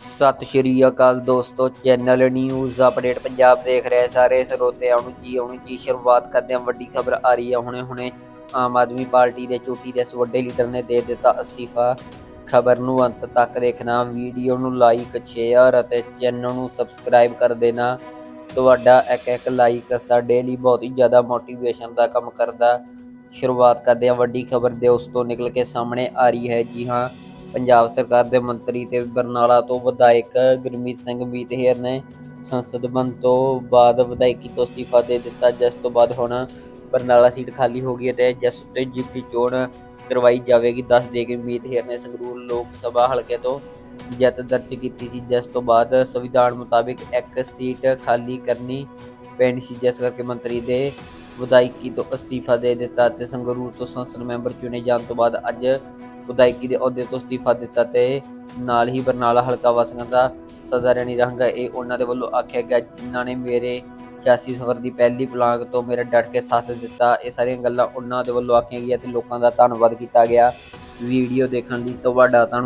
ਸਤਿ ਸ਼੍ਰੀ ਅਕਾਲ ਦੋਸਤੋ channel news update Punjab ਦੇਖ ਰਹੇ ਸਾਰੇ ਸਰੋਤਿਆਂ ਨੂੰ ਜੀ ਆਉਣ ਜੀ, ਸ਼ੁਰੂਆਤ ਕਰਦੇ ਹਾਂ। ਵੱਡੀ ਖਬਰ ਆ ਰਹੀ ਹੈ ਹੁਣੇ ਹੁਣੇ। ਆਮ ਆਦਮੀ ਪਾਰਟੀ ਦੇ ਚੋਟੀ ਦੇ ਇਸ ਵੱਡੇ ਲੀਡਰ ਨੇ ਦੇ ਦਿੱਤਾ ਅਸਤੀਫਾ। ਖਬਰ ਨੂੰ ਅੰਤ ਤੱਕ ਦੇਖਣਾ, ਵੀਡੀਓ ਨੂੰ ਲਾਈਕ ਸ਼ੇਅਰ ਅਤੇ ਚੈਨਲ ਨੂੰ ਸਬਸਕ੍ਰਾਈਬ ਕਰ ਦੇਣਾ। ਤੁਹਾਡਾ ਇੱਕ ਇੱਕ ਲਾਈਕ ਸਾਡੇ ਲਈ ਬਹੁਤ ਹੀ ਜ਼ਿਆਦਾ ਮੋਟੀਵੇਸ਼ਨ ਦਾ ਕੰਮ ਕਰਦਾ। ਸ਼ੁਰੂਆਤ ਕਰਦੇ ਹਾਂ। ਵੱਡੀ ਖਬਰ ਦੇ ਉਸ ਤੋਂ ਨਿਕਲ ਕੇ ਸਾਹਮਣੇ ਆ ਰਹੀ ਹੈ। ਜੀ ਹਾਂ ਪੰਜਾਬ ਸਰਕਾਰ ਦੇ ਮੰਤਰੀ ਤੇ ਬਰਨਾਲਾ ਤੋਂ ਵਿਧਾਇਕ ਗੁਰਮੀਤ ਸਿੰਘ ਮੀਤਹਿਰ ਨੇ ਸੰਸਦ ਬਣ ਤੋਂ ਬਾਅਦ ਵਿਧਾਇਕੀ ਤੋਂ ਅਸਤੀਫਾ ਦੇ ਦਿੱਤਾ। ਜਿਸ ਤੋਂ ਬਾਅਦ ਹੁਣ ਬਰਨਾਲਾ ਸੀਟ ਖਾਲੀ ਹੋ ਗਈ ਅਤੇ ਜਿਸ ਉੱਤੇ ਜਿਪੀ ਚੋਣ ਕਰਵਾਈ ਜਾਵੇਗੀ, ਦੱਸ ਦੇ ਕੇ ਮੀਤਹਿਰ ਨੇ ਸੰਗਰੂਰ ਲੋਕ ਸਭਾ ਹਲਕੇ ਤੋਂ ਜਿੱਤ ਦਰਜ ਕੀਤੀ ਸੀ। ਜਿਸ ਤੋਂ ਬਾਅਦ ਸੰਵਿਧਾਨ ਮੁਤਾਬਿਕ ਇੱਕ ਸੀਟ ਖਾਲੀ ਕਰਨੀ ਪੈਣੀ ਸੀ, ਜਿਸ ਕਰਕੇ ਮੰਤਰੀ ਦੇ ਵਿਧਾਇਕੀ ਤੋਂ ਅਸਤੀਫਾ ਦੇ ਦਿੱਤਾ ਤੇ ਸੰਗਰੂਰ ਤੋਂ ਸੰਸਦ ਮੈਂਬਰ ਚੁਣੇ ਜਾਣ ਤੋਂ ਬਾਅਦ ਅੱਜ ਵਿਧਾਇਕੀ ਦੇ ਅਹੁਦੇ ਤੋਂ ਅਸਤੀਫਾ ਦਿੱਤਾ ਤੇ ਨਾਲ ਹੀ ਬਰਨਾਲਾ ਹਲਕਾ ਵਾਸੀਆਂ ਦਾ ਸਦਾ ਰਹਿਣੀ ਰਹਾਂਗਾ ਇਹ ਉਹਨਾਂ ਦੇ ਵੱਲੋਂ ਆਖਿਆ ਗਿਆ ਜਿਨ੍ਹਾਂ ਨੇ ਮੇਰੇ 86 ਸਫਰ ਦੀ ਪਹਿਲੀ ਪਲਾਂਗ ਤੋਂ ਮੇਰਾ ਡਟ ਕੇ ਸਾਥ ਦਿੱਤਾ। ਇਹ ਸਾਰੀਆਂ ਗੱਲਾਂ ਉਹਨਾਂ ਦੇ ਵੱਲੋਂ ਆਖੀਆਂ ਗਈਆਂ ਤੇ ਲੋਕਾਂ ਦਾ ਧੰਨਵਾਦ ਕੀਤਾ ਗਿਆ। ਵੀਡੀਓ ਦੇਖਣ ਲਈ ਤੁਹਾਡਾ ਧੰਨਵਾਦ।